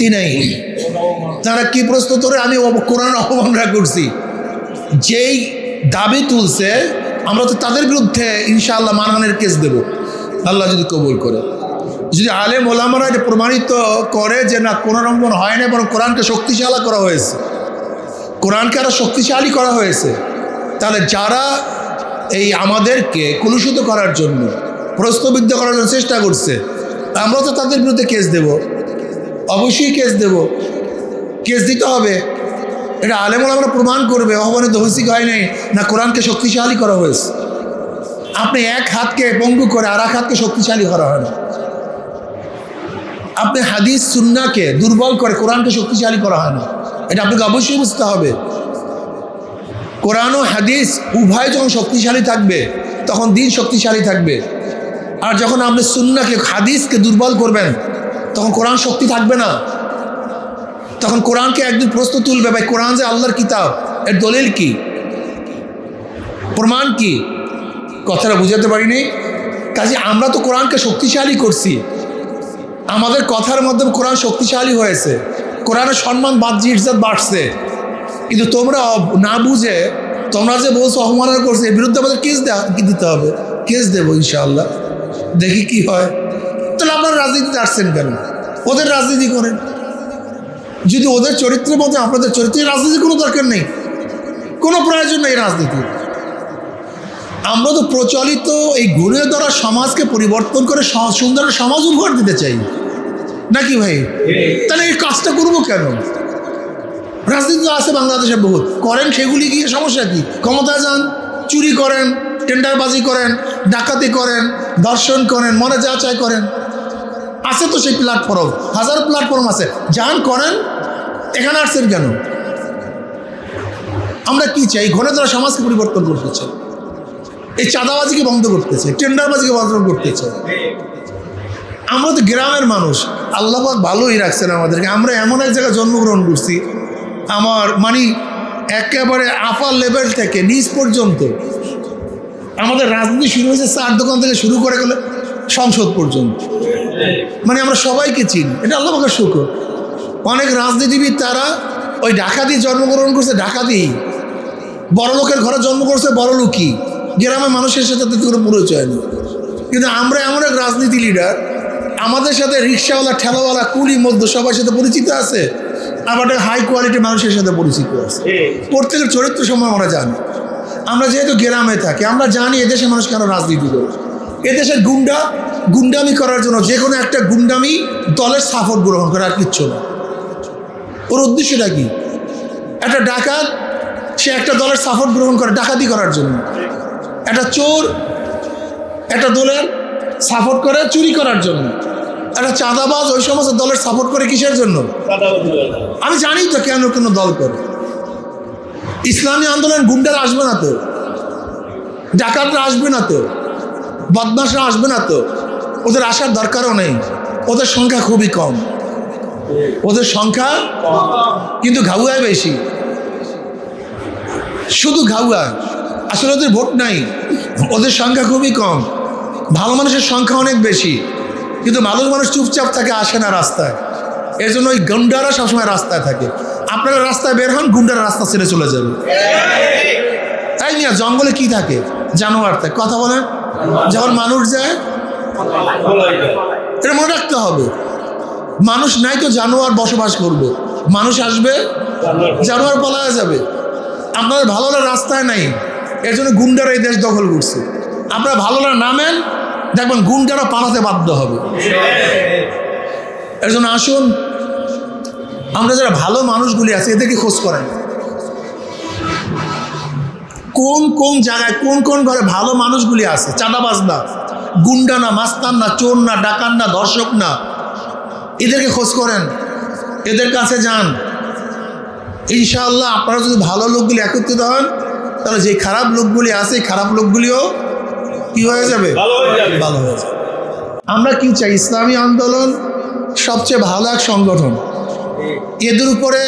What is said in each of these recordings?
নেই। তারা কি প্রশ্ন করে আমি কোরআন অবমাননা করছি। যেই দাবি তুলছে, আমরা তো তাদের বিরুদ্ধে ইনশাআল্লাহ মানহানের কেস দেব। আল্লাহ যদি কবুল করে। যদি আলেম ওলামারা এটা প্রমাণিত করে যে না রকম হয় না বরং কোরআনকে শক্তিশালী করা হয়েছে। কোরআনকে আরও শক্তিশালী করা হয়েছে। তাহলে যারা এই আমাদেরকে কলুষিত করার জন্য, প্রশ্নবিদ্ধ করার জন্য চেষ্টা করছে, আমরা তো তাদের বিরুদ্ধে কেস দেব। অবশ্যই কেস দেব। কেস দিতে হবে। এটা আলেমুল আমরা প্রমাণ করবে, অহবানে দহসিক হয় নাই, না কোরআনকে শক্তিশালী করা হয়েছে। আপনি এক হাতকে পঙ্গু করে আর এক হাতকে শক্তিশালী করা হয় না। আপনি হাদিস, সুন্নাকে দুর্বল করে কোরআনকে শক্তিশালী করা হয় না। এটা আপনাকে অবশ্যই বুঝতে হবে। কোরআন ও হাদিস উভয় যখন শক্তিশালী থাকবে, তখন দিন শক্তিশালী থাকবে। আর যখন আপনি সুন্নাকে, হাদিসকে দুর্বল করবেন তখন কোরআন শক্তি থাকবে না। তখন কোরআনকে একদিন প্রশ্ন তুলবে, ভাই, কোরআন যে আল্লাহর কিতাব, এর দলিল কি? প্রমাণ কি? কথাটা বুঝাতে পারিনি। কাজে আমরা তো কোরআনকে শক্তিশালী করছি। আমাদের কথার মাধ্যমে কোরআন শক্তিশালী হয়েছে। কোরআনের সম্মান, বাহ্যিক ইজ্জত বাড়ছে। কিন্তু তোমরা না বুঝে, তোমরা যে বলছো অবমাননা করছে, এর বিরুদ্ধে আমাদের কেস দিতে হবে? কেস দেবো ইনশাআল্লাহ। দেখি কি হয়। তাহলে আপনারা রাজনীতিতে আসছেন কেন? ওদের রাজনীতি করেন। যদি ওদের চরিত্রের মধ্যে আপনাদের চরিত্রের রাজনীতির কোনো দরকার নেই। কোনো প্রয়োজন নেই রাজনীতির। আমরা তো প্রচলিত এই গুণের দ্বারা সমাজকে পরিবর্তন করে সুন্দর সমাজ উপহার দিতে চাই। নাকি ভাই? তাহলে এই কাজটা করব কেন? রাজনীতি তো আছে বাংলাদেশে বহুত। করেন সেগুলি গিয়ে সমস্যা কি? ক্ষমতা যান, চুরি করেন, টেন্ডারবাজি করেন, ডাকাতি করেন দর্শন করেন, মনে যা চাই করেন। আছে তো সেই প্ল্যাটফর্ম হাজার প্ল্যাটফর্ম আছে। যান করেন, এখানে আসছেন কেন? আমরা কি চাই? ঘরে ধরা সমাজকে পরিবর্তন করতে চাই এই চাঁদাবাজিকে বন্ধ করতে চাই টেন্ডারবাজিকে বন্ধ করতে চাই আমরা তো গ্রামের মানুষ আল্লাহবাক ভালোই রাখছেন আমাদেরকে। আমরা এমন এক জায়গায় জন্মগ্রহণ করছি, আমার মানে একেবারে আপার লেভেল থেকে নিচ পর্যন্ত। আমাদের রাজনীতি শুরু হয়েছে, চার দোকান থেকে শুরু করে গেলে সংসদ পর্যন্ত। মানে আমরা সবাইকে চিনি। এটা আল্লাহ পাকের শুকর। অনেক রাজনীতিবিদ তারা ওই ঢাকাতি জন্মগ্রহণ করছে ঢাকাতি বড় লোকের ঘরে জন্ম করছে বড় লোকই গ্রামের মানুষের সাথে তাদের কোনো পরিচয় নেই। কিন্তু আমরা এমন এক রাজনীতি লিডার আমাদের সাথে রিক্সাওয়ালা ঠেলাওয়ালা কুলি মধ্য সবার সাথে পরিচিত আছে আবার হাই কোয়ালিটি মানুষের সাথে পরিচিত আছে। প্রত্যেকের চরিত্র সময় আমরা জানি। আমরা যেহেতু গ্রামে থাকি আমরা জানি এদেশের মানুষ কেন রাজনীতি করে। এদেশের গুন্ডা, গুন্ডামি করার জন্য যে কোনো একটা গুন্ডামি দলের সাপোর্ট গ্রহণ করে আর কিচ্ছু না। ওর উদ্দেশ্যটা কি? একটা ডাকাত, সে একটা দলের সাপোর্ট গ্রহণ করে ডাকাতি করার জন্য। একটা চোর, একটা দলের সাপোর্ট করে চুরি করার জন্য। একটা চাঁদাবাজ ওই সমস্ত দলের সাপোর্ট করে কিসের জন্য? আমি জানি তো কেন কোনো দল করে। ইসলামী আন্দোলন গুন্ডারা আসবে না তো? ডাকাতরা আসবে না তো? বদমাসরা আসবে না তো? ওদের আসার দরকারও নেই। ওদের সংখ্যা খুবই কম। ওদের সংখ্যা কিন্তু ঘাউয়ায় বেশি। শুধু ঘাউয়া। আসলে ওদের ভোট নাই। ওদের সংখ্যা খুবই কম। ভালো মানুষের সংখ্যা অনেক বেশি। কিন্তু ভালো মানুষ চুপচাপ থাকে, আসে না রাস্তায়। এর জন্য ওই গুন্ডারা সবসময় রাস্তায় থাকে। আপনারা রাস্তায় বের হন, গুন্ডারা রাস্তা ছেড়ে চলে যাবে। তাই নিয়ে জঙ্গলে কি থাকে? জানোয়ার থাকে। কথা বলেন। যখন মানুষ যায়, এটা মনে রাখতে হবে। মানুষ নাই তো জানোয়ার বসবাস করবে। মানুষ আসবে, জানোয়ার পালায়া যাবে। আপনাদের ভালোরা রাস্তায় নাই, এর জন্য গুন্ডারা এই দেশ দখল করছে। আপনারা ভালোরা নামেন, দেখবেন গুন্ডারা পালাতে বাধ্য হবে। এর জন্য আসুন, আমরা যারা ভালো মানুষগুলি আছে, এদেরকে খোঁজ করেন। কোন কোন জায়গায় কোন কোন ঘরে ভালো মানুষগুলি আছে? চাঁদাবাজ না গুন্ডা না মাস্তান না চোর না ডাকান না ধর্ষক না এদেরকে খোঁজ করেন এদের কাছে যান। ইনশাআল্লাহ আপনারা যদি ভালো লোকগুলি একত্রিত হন তাহলে যে খারাপ লোকগুলি আছে খারাপ লোকগুলিও কি হয়ে যাবে। ভালো হয়ে যাবে। আমরা কি চাই? ইসলামী আন্দোলন সবচেয়ে ভালো এক সংগঠন। এদের উপরে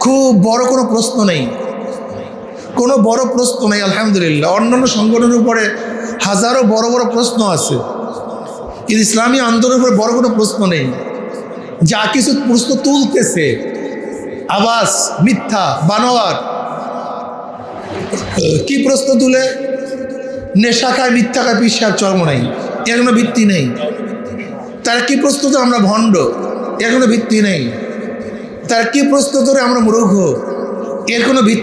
খুব বড় কোনো প্রশ্ন নেই। কোনো বড় প্রশ্ন নেই, আলহামদুলিল্লাহ। অন্যান্য সংগঠনের উপরে হাজারো বড় বড় প্রশ্ন আছে। কিন্তু ইসলামী আন্দোলনের উপরে বড় কোনো প্রশ্ন নেই। যা কিছু প্রশ্ন তুলতেছে আবাস মিথ্যা, বানোয়ার। কি প্রশ্ন তুলে? নেশা খায়, মিথ্যা খায় পিসার চর্ম নাই। এর কোনো ভিত্তি নেই। তারা কি প্রশ্ন তো আমরা ভণ্ড? এর কোনো ভিত্তি নেই। তারা কি প্রশ্ন ধরে আমরা মূর্খ? এর কোনো ভিত্তি